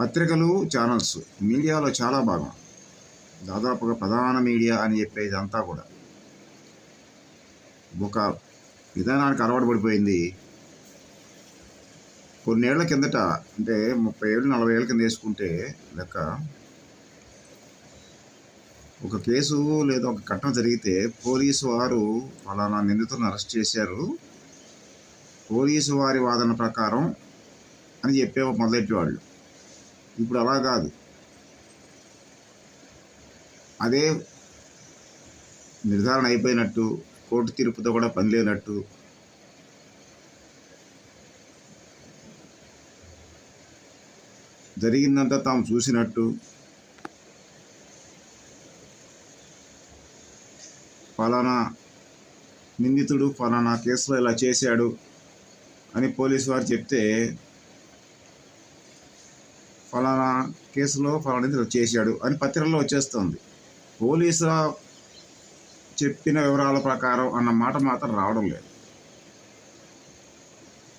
పత్రికలు ఛానల్స్ మీడియాలో చాలా భాగం. దాదాపుగా ప్రధాన మీడియా అని చెప్పేది అంతా కూడా. ఒక విధానానికి అలవాటు పడిపోయింది. కొన్నేళ్ళ కిందట అంటే ముప్పై ఏళ్ళు నలభై ఏళ్ళ కింద వేసుకుంటే లెక్క ఒక కేసు లేదా ఒక ఘటన జరిగితే పోలీసు వారు ఫలానా నిందితులను అరెస్ట్ చేశారు. పోలీసు వారి వాదన ప్రకారం అని చెప్పే మొదలెట్టేవాళ్ళు. ఇప్పుడు అలా కాదు. అదే నిర్ధారణ అయిపోయినట్టు కోర్టు తీర్పుతో కూడా పని లేనట్టు. జరిగిందంతా తాము చూసినట్టు. ఫలానా నిందితుడు ఫలానా కేసులో ఇలా చేశాడు అని పోలీసు వారు చెప్తే ఫలానా కేసులో ఫలానా నిందితుడు చేశాడు అని పత్రికల్లో వచ్చేస్తుంది. పోలీసుల చెప్పిన వివరాల ప్రకారం అన్న మాట మాత్రం రావడం లేదు.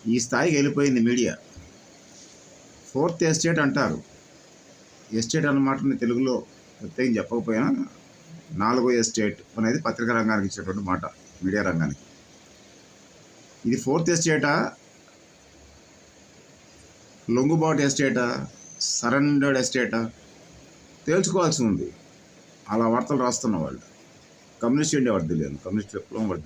ఈ స్థాయికి వెళ్ళిపోయింది మీడియా. ఫోర్త్ ఎస్టేట్ అంటారు. ఎస్టేట్ అన్నమాట తెలుగులో ప్రత్యేకం చెప్పకపోయినా నాలుగో ఎస్టేట్ అనేది పత్రికా రంగానికి ఇచ్చేటువంటి మాట మీడియా రంగానికి. ఇది ఫోర్త్ ఎస్టేటా? లొంగుబాటు ఎస్టేటా? సరెండర్డ్ ఎస్టేటా? తేల్చుకోవాల్సి ఉంది అలా వార్తలు రాస్తున్న వాళ్ళు. కమ్యూనిస్ట్ ఇండియా వాడు కమ్యూనిస్ట్ విప్లవం వాడు